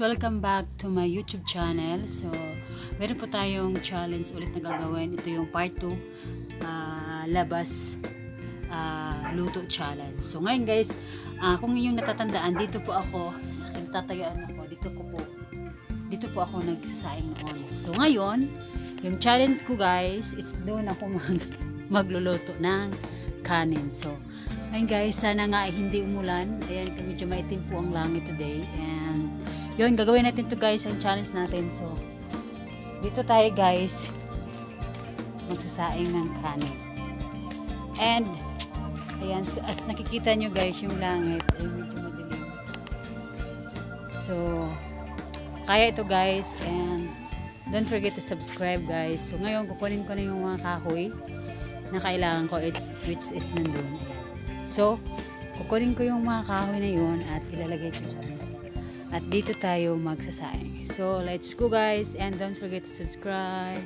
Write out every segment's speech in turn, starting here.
Welcome back to my YouTube channel. So, meron po tayong challenge ulit na gagawin. Ito yung part 2, ah, labas ah, luto challenge. So, ngayon guys, ah, kung yung natatandaan, dito po ako, sa tatayaan ako, dito ko po, dito po ako nagsasaing noon. So, ngayon, yung challenge ko guys, it's doon ako mag, magluluto ng kanin. So, ayun guys, sana nga hindi umulan. Ayan, medyo maitim po ang langit today. And, yun, gagawin natin to guys, ang challenge natin. So, dito tayo guys, magsasaing ng kanin. And, ayan, so, as nakikita nyo guys, yung langit ay medyo madilim. So, kaya ito guys, and don't forget to subscribe guys. So, ngayon, kukunin ko na yung mga kahoy na kailangan ko, it's, which is nandun. So, kukunin ko yung mga kahoy na yun at ilalagay ko dyan. At dito tayo magsasaing. So, let's go guys and don't forget to subscribe.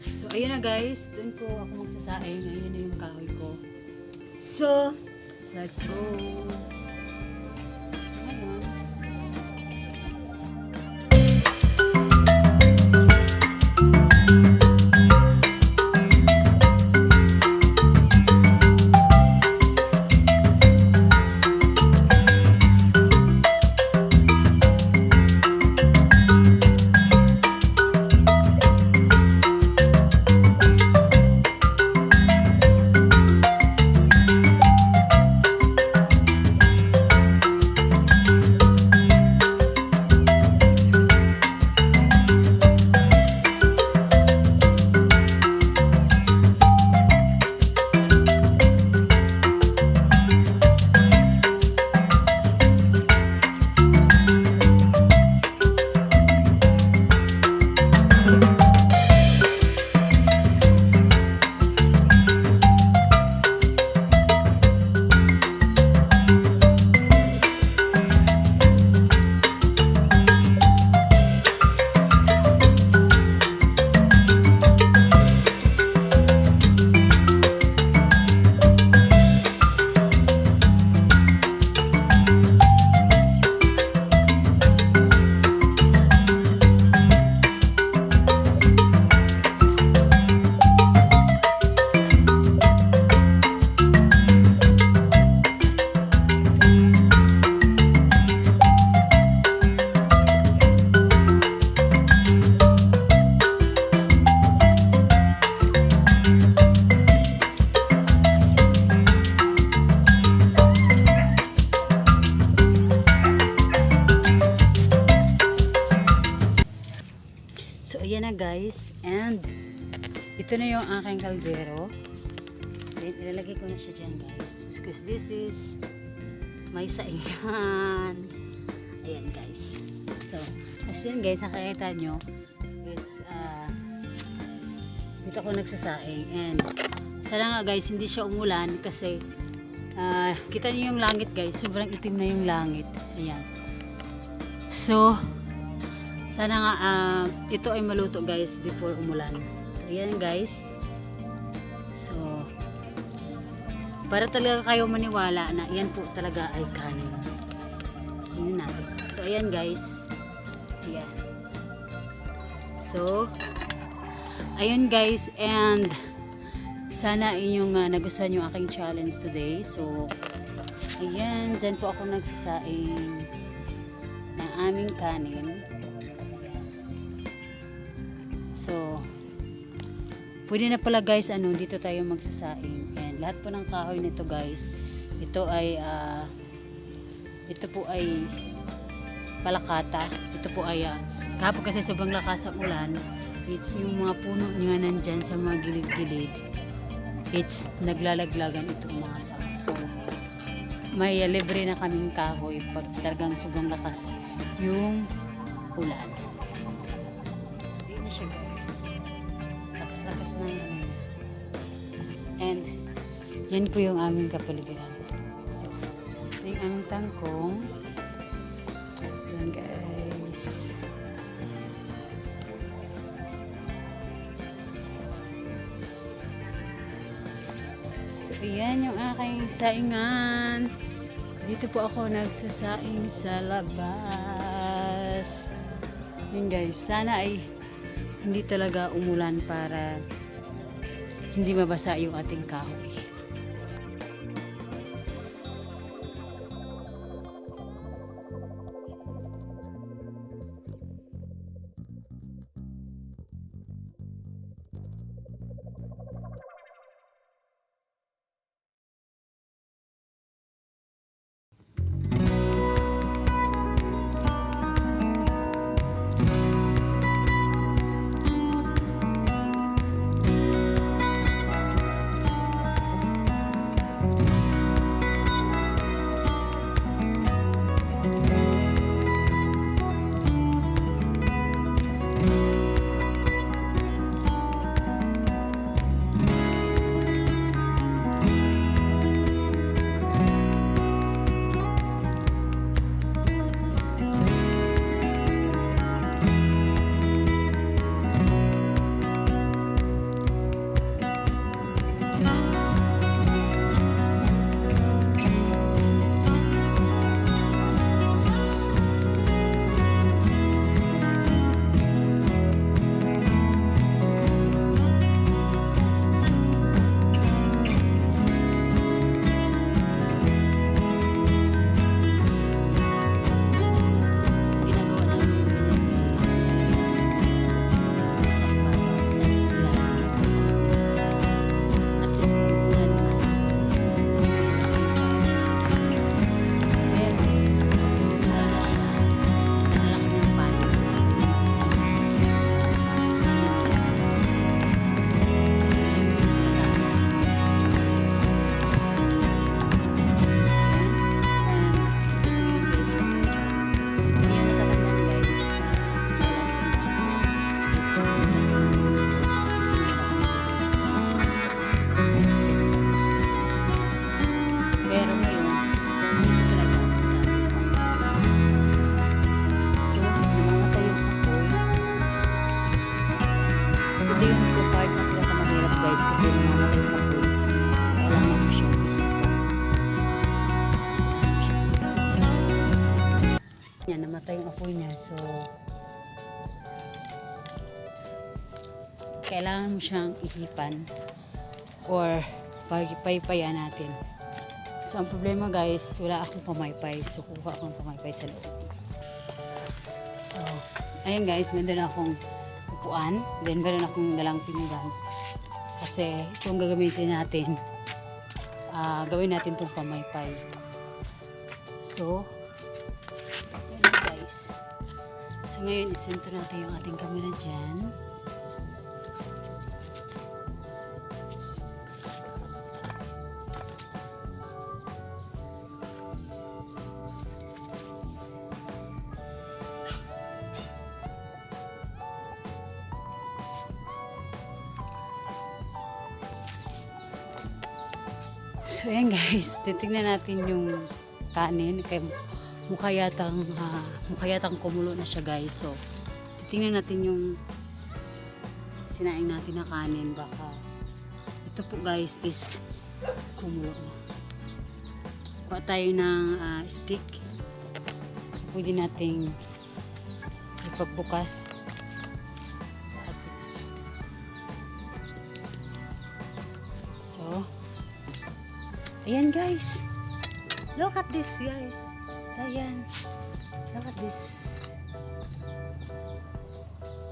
So, ayun na guys. Doon ko ako magsasaing. Ayun na yung kahoy ko. So, let's go. Guys. And, ito na yung aking kaldero. Then, ilalagay ko na siya dyan guys. Because this is may saingan. Ayan guys. So, as yun guys, nakakita nyo, it's, uh, dito ako nagsasaing. And, sana nga guys, hindi siya umulan kasi, uh, kita nyo yung langit guys, sobrang itim na yung langit. Ayan. So, sana nga ah, ito ay maluto guys before umulan. So yan guys. So para talaga kayo maniwala na yan po talaga ay kanin. Tingnan natin. So ayan guys. Ayan. So ayun guys and sana inyong uh, nagustuhan yung aking challenge today. So ayan, dyan po ako nagsasaing ng aming kanin. So, pwede na pala guys, ano, dito tayo magsasaing. And lahat po ng kahoy nito guys, ito ay, ah, ito po ay palakata. Ito po ay, ah, kahapon kasi sobrang lakas ang ulan, it's yung mga puno nga nandyan sa mga gilid-gilid. It's naglalaglagan itong mga sanga. So, may libre na kaming kahoy pag talagang sobrang lakas yung ulan. Yan po yung aming kapaligiran. So, ito yung aming tangkong. Yan guys. So, ayan yung aking saingan. Dito po ako nagsasaing sa labas. Yun guys, sana ay hindi talaga umulan para hindi mabasa yung ating kahoy. Kasi. Yan, namatay yung apoy niya. So, kailangan mo siyang ihipan or paypayan natin. So, ang problema guys, wala akong pamaypay. So, kuha akong pamaypay sa loob. So, ayun guys, meron akong upuan. Then, meron akong dalang pinggan. Kasi, itong gagamitin natin, ah gawin natin itong pamaypay. So, siya, guys. So, ngayon, isento natin yung ating camera dyan. So ayan guys, titingnan natin yung kanin. Kaya mukha yatang, ah, mukha yatang kumulo na siya guys. So titingnan natin yung sinaing natin na kanin. Baka ito po guys is kumulo na. Kuha tayo ng ah, stick. Pwede nating ipagbukas. So, Ayan guys. Look at this guys. Ayan. Look at this.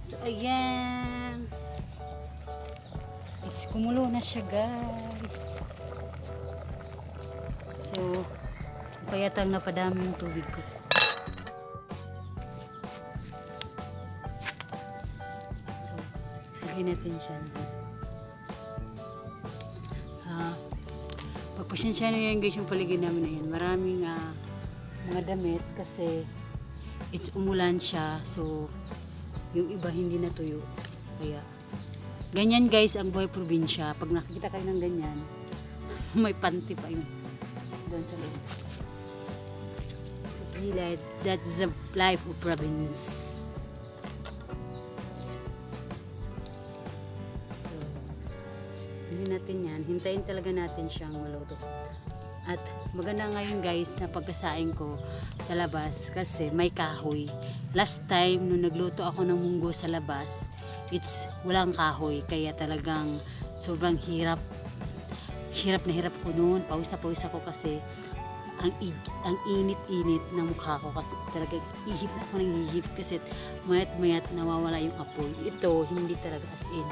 So ayan. It's kumulo na siya guys. So kaya tang napadami yung tubig ko. So, lagyan natin siya. Pagpasensya nyo yan guys yung paligid namin na yan. Maraming ah, mga damit kasi it's umulan siya. So, yung iba hindi natuyo. Kaya, ganyan guys ang buhay probinsya. Pag nakikita kayo ng ganyan, may panty pa yun. Doon sa loob. Gilid, that's the life of province. Hindi natin yan. Hintayin talaga natin siyang maluto. At maganda ngayon guys na pagkasain ko sa labas kasi may kahoy. last time nung nagluto ako ng munggo sa labas, it's walang kahoy kaya talagang sobrang hirap. Hirap na hirap ko noon. Pawis na pawis ako kasi ang ang init-init ng mukha ko kasi talaga ihip na ako ng ihip kasi mayat mayat nawawala yung apoy. Ito hindi talaga as in.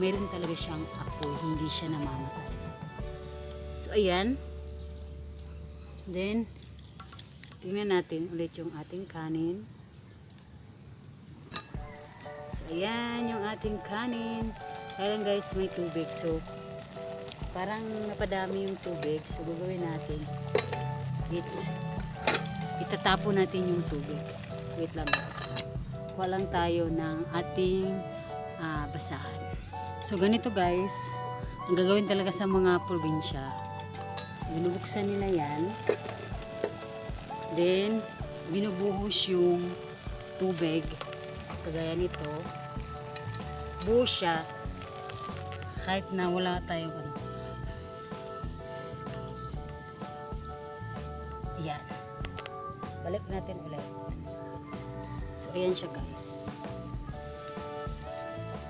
Meron talaga siyang apoy, hindi siya namamatay. So ayan. Then tingnan natin ulit yung ating kanin. So ayan yung ating kanin. Kaya guys may tubig so parang napadami yung tubig. So gagawin natin it's itatapo natin yung tubig. Wait lang guys. Kuha lang tayo ng ating ah, basahan. So ganito guys, ang gagawin talaga sa mga probinsya. So, binubuksan nila yan. Then, binubuhos yung tubig. Kagaya nito. Buhos siya. Kahit na wala tayong ano. Yan. Balik natin ulit. So, ayan siya guys.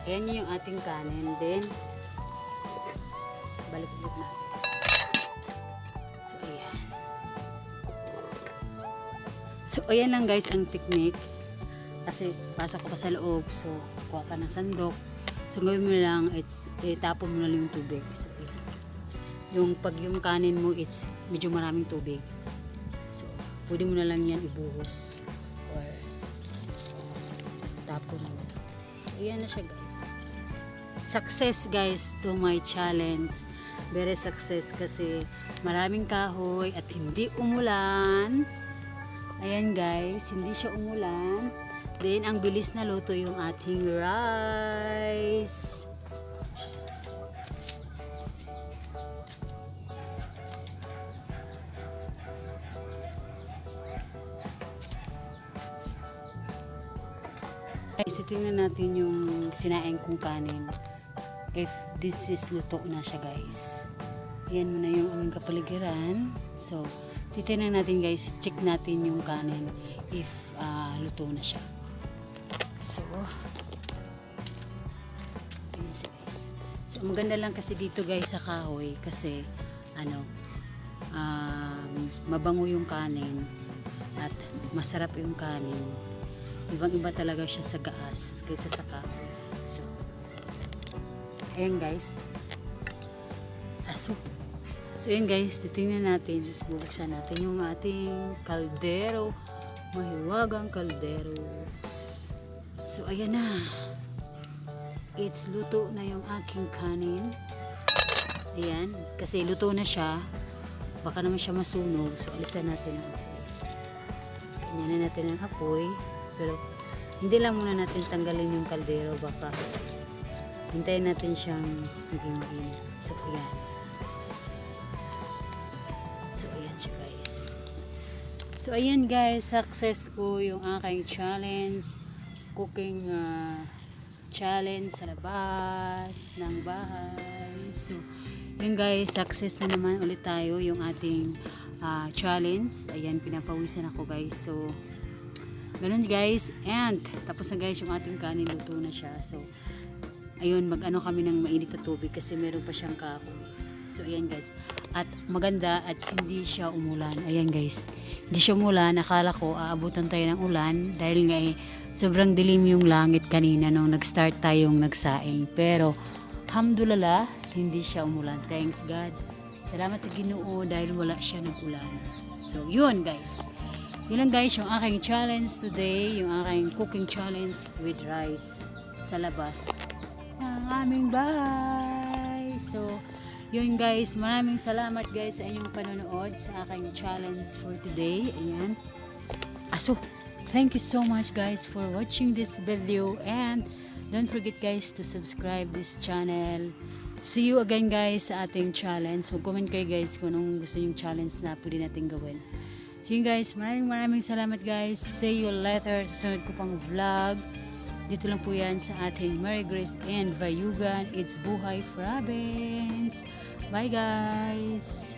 Ayan yung ating kanin. Then, balik ulit natin. So, ayan. So, ayan lang guys ang technique. Kasi, pasok ka pa sa loob. So, kuha ka ng sandok. So, gawin mo lang, it's, itapon mo na lang yung tubig. So, ayan. Yung pag yung kanin mo, it's medyo maraming tubig. So, pwede mo na lang yan ibuhos. Or, tapon mo. Ayan na siya guys. Success guys to my challenge. Very success kasi maraming kahoy at hindi umulan. Ayan guys, hindi siya umulan. Then, ang bilis na luto yung ating rice. Guys, tingnan natin yung sinaing kong kanin. If this is luto na siya guys. Yan muna yung aming kapaligiran. So, titignan natin guys, check natin yung kanin if ah, luto na siya. So, yun siya guys. So, maganda lang kasi dito guys sa kahoy kasi ano, um, mabango yung kanin at masarap yung kanin. Ibang iba talaga siya sa gaas kaysa sa kahoy. Ayan guys. Aso. So, ayan guys, titingnan natin, bubuksan natin yung ating kaldero. Mahiwagang kaldero. So, ayan na. It's luto na yung aking kanin. Ayan, kasi luto na siya. Baka naman siya masunog. So, alisan natin ang apoy. Ganyan na natin ang apoy. Pero, hindi lang muna natin tanggalin yung kaldero. Baka, hintayin natin siyang maging mainit. So, ayan. So, ayan siya guys. So, ayan guys. Success ko yung aking challenge. Cooking ah, challenge sa labas ng bahay. So, yun guys, success na naman ulit tayo yung ating ah, challenge. Ayan, pinapawisan ako guys. So, ganun guys. And, tapos na guys yung ating kanin, luto na siya. So, ayun, mag-ano kami ng mainit na tubig kasi meron pa siyang kahoy. So, ayan guys. At maganda at hindi siya umulan. Ayan guys. Hindi siya umulan. Akala ko aabutan tayo ng ulan dahil nga eh, sobrang dilim yung langit kanina nung nag-start tayong nagsaing. Pero, alhamdulillah, hindi siya umulan. Thanks God. Salamat sa Ginoo dahil wala siya nag-ulan. So, yun guys. Yun lang guys yung aking challenge today. Yung aking cooking challenge with rice sa labas aming bahay. So, yun guys, maraming salamat guys sa inyong panonood sa aking challenge for today. Ayan. Aso, thank you so much guys for watching this video and don't forget guys to subscribe this channel. See you again guys sa ating challenge. Mag-comment kayo guys kung anong gusto yung challenge na pwede natin gawin. So yun guys, maraming maraming salamat guys. See you later sunod ko pang vlog. Dito lang po yan sa ating Mary Grace and Vayugan. It's Buhay Province. Bye guys!